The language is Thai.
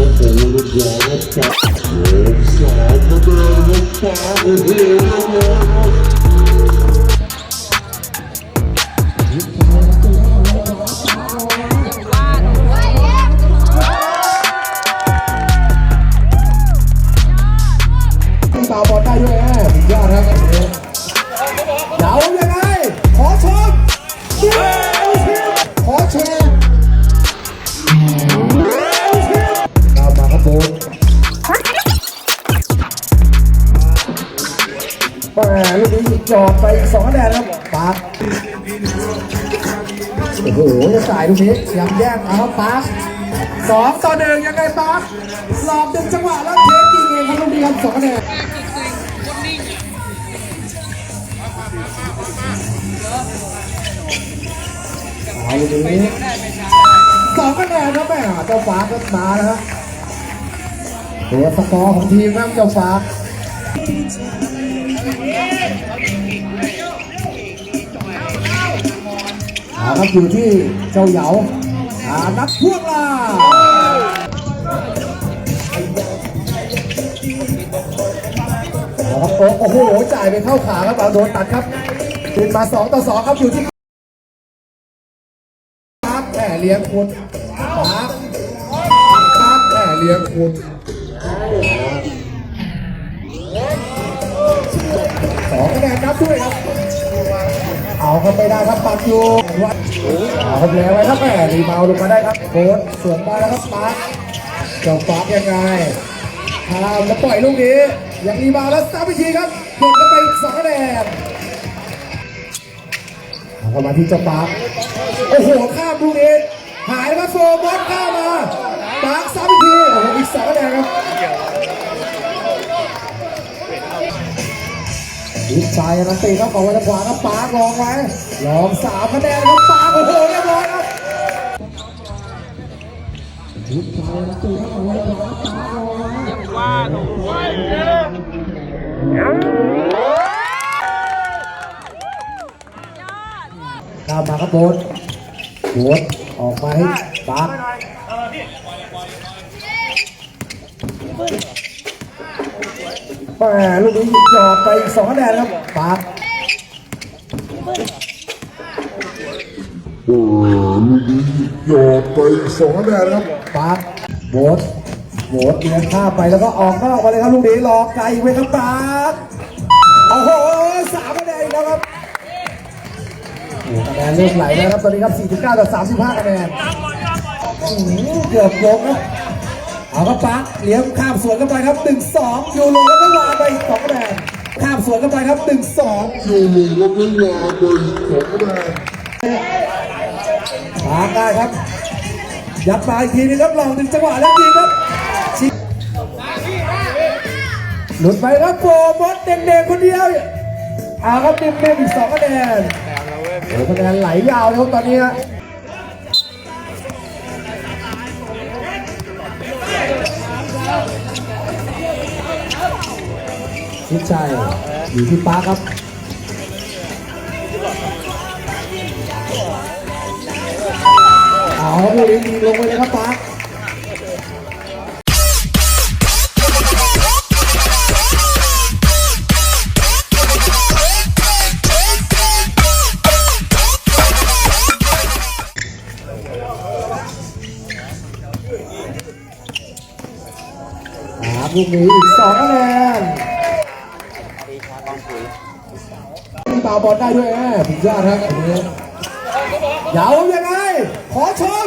สามคะแนนนะเรียบร้อยครับต่อบอลได้ด้วยแอบสุดยอดครับเดายัง ลูกนี้จอดไปสองคะแนนครับปาร์คโอ้โหจะสายลูกนี้ยังแย่งเอาครับปาร์คสองต่อหนึ่งยังไงปาร์คหลอกดึงจังหวะแล้วเทจริงเองครับลูกนี้ครับสองคะแนนเอาลูกนี้สองคะแนนครับแม่เจ้าฟ้าก็มาแล้วครับตัวสกอร์ของทีมครับเจ้าฟ้า อาครับอยู่ที่เจ้าเหยาอานักพวกล่าโอ้โห จ่ายไปเข้าขาครับเอาโดนตัดครับขึ้นมาสองต่อสองครับอยู่ที่ปาร์คแห่เลี้ยงคุณปาร์คร์คแห่เลี้ยงคุณ สองคะแนนนับด้วยครับ เอาครับไม่ได้ครับปักอยู่วัดเอาครับแล้วไว้ครับแหมรีบาวลงมาได้ครับโค้ดสวนมาแล้วครับปาร์คเจ้าปาร์คยังไงทำแล้วปล่อยลูกนี้ยังรีบาวแล้วสามวิธีครับหยดกันไปอีกสองคะแนนเอาเข้ามาที่เจ้าปาร์คโอ้โหข้ามลูกนี้หายมาโฟบอสข้า อีกซ้ายนันตีเข้าของวันขวาครับปาร์คลองไว้ลองสามคะแนนครับปาร์คโอ้โหเรียบร้อยครับอีกซ้ายนันตีเข้าของวันขวาปาร์คลองไว้ข้ามมาครับโบนโบนออกมาให้ปาร์ค แหมลูกนี้หยอดไปอีกสองคะแนนครับปาร์คโอ้ลูกนี้หยอดไปอีกสองคะแนนครับปาร์คโบสโบสเลี้ยงข้ามไปแล้วก็ออกนอกมาเลยครับลูกนี้หลอกไกลไว้ครับปาร์คโอ้โหสามคะแนนอีกแล้วครับโอ้คะแนนเริ่มไหลแล้วครับตอนนี้ครับ49ต่อ35คะแนนอื้อหือเกือบลงนะ เอาครับปาร์คเลี้ยงข้ามสวนกันไปครับ 1-2ยูโรแล้วก็วางไปอีกสองคะแนนข้ามสวนกันไปครับ 1-2อยู่ลงแล้วก็วางไปอีกสองคะแนนปาได้ครับ ยัดมาอีกทีนึงครับลองดึงจังหวะแล้วยิงครับชิหลุดไปครับโปรมดเด่นๆคนเดียวเอาครับเด่นๆอีกสองคะแนนโอ้คะแนนไหลยาวเลยครับตอนนี้ ชิดชัยอยู่ที่ป้าครับเอาลูกนี้ยิงลงไปเลยครับป้าลูกนี้อีกสองคะแนน ตาบอลได้ด้วยแอบสุดยอดครับอันนี้เยาวยังไง ขอชม